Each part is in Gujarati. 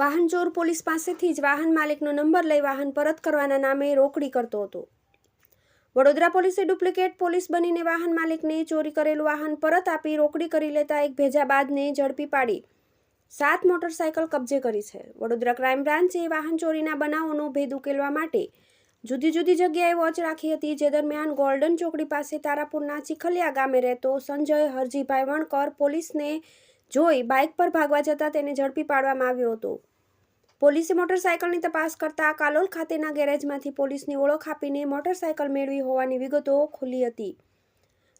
વાહન ચોર પોલીસ પાસેથી જ વાહન માલિકનો નંબર લઈ વાહન પરત કરવાના નામે રોકડી કરતો હતો. વડોદરા પોલીસે ડુપ્લિકેટ પોલીસ બનીને વાહન માલિકને ચોરી કરેલું વાહન પરત આપી રોકડી કરી લેતા એક ભેજાબાદને ઝડપી પાડી સાત મોટરસાયકલ કબજે કરી છે. વડોદરા ક્રાઇમ બ્રાન્ચે વાહન ચોરીના બનાવોનો ભેદ ઉકેલવા માટે જુદી જુદી જગ્યાએ વોચ રાખી હતી. જે દરમિયાન ગોલ્ડન ચોકડી પાસે તારાપુરના ચીખલિયા ગામે રહેતો સંજય હરજીભાઈ વણકર પોલીસને જોઈ બાઇક પર ભાગવા જતાં તેને ઝડપી પાડવામાં આવ્યો હતો. પોલીસે મોટરસાયકલની તપાસ કરતા કાલોલ ખાતેના ગેરેજમાંથી પોલીસની ઓળખ આપીને મોટરસાયકલ મેળવી હોવાની વિગતો ખુલી હતી.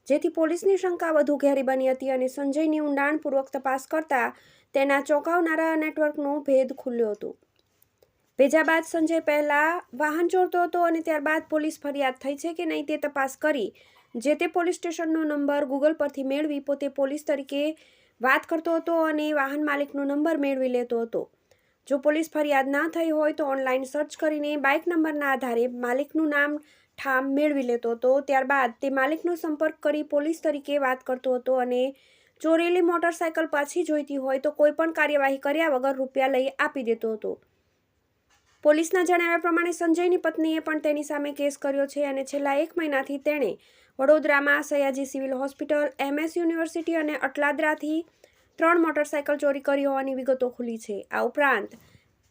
જેથી પોલીસની શંકા વધુ ઘેરી બની હતી અને સંજયની ઊંડાણપૂર્વક તપાસ કરતા તેના ચોંકાવનારા નેટવર્કનો ભેદ ખુલ્યો હતો. ભેજા બાદ સંજય પહેલાં વાહન ચોરતો હતો અને ત્યારબાદ પોલીસ ફરિયાદ થઈ છે કે નહીં તે તપાસ કરી, જે તે પોલીસ સ્ટેશનનો નંબર ગૂગલ પરથી મેળવી પોતે પોલીસ તરીકે વાત કરતો હતો અને વાહન માલિકનો નંબર મેળવી લેતો હતો. જો પોલીસ ફરિયાદ ના થઈ હોય તો ઓનલાઈન સર્ચ કરીને બાઇક નંબરના આધારે માલિકનું નામ ઠામ મેળવી લેતો હતો. ત્યારબાદ તે માલિકનો સંપર્ક કરી પોલીસ તરીકે વાત કરતો હતો અને ચોરેલી મોટરસાયકલ પાછી જોઈતી હોય તો કોઈ પણ કાર્યવાહી કર્યા વગર રૂપિયા લઈ આપી દેતો હતો. પોલીસના જણાવ્યા પ્રમાણે સંજયની પત્નીએ પણ તેની સામે કેસ કર્યો છે અને છેલ્લા એક મહિનાથી તેણે વડોદરામાં Sayaji civil hospital, MS university અને અટલાદરાથી ત્રણ મોટરસાયકલ ચોરી કરી હોવાની વિગતો ખુલી છે. આ ઉપરાંત,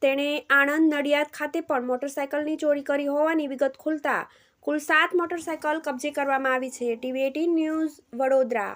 તેણે આણંદ નડિયાદ ખાતે પણ મોટરસાયકલની ચોરી કરી હોવાની વિગત ખુલતા કુલ સાત મોટરસાયકલ કબજે કરવામાં આવી છે. TV eighteen news, Vadodara.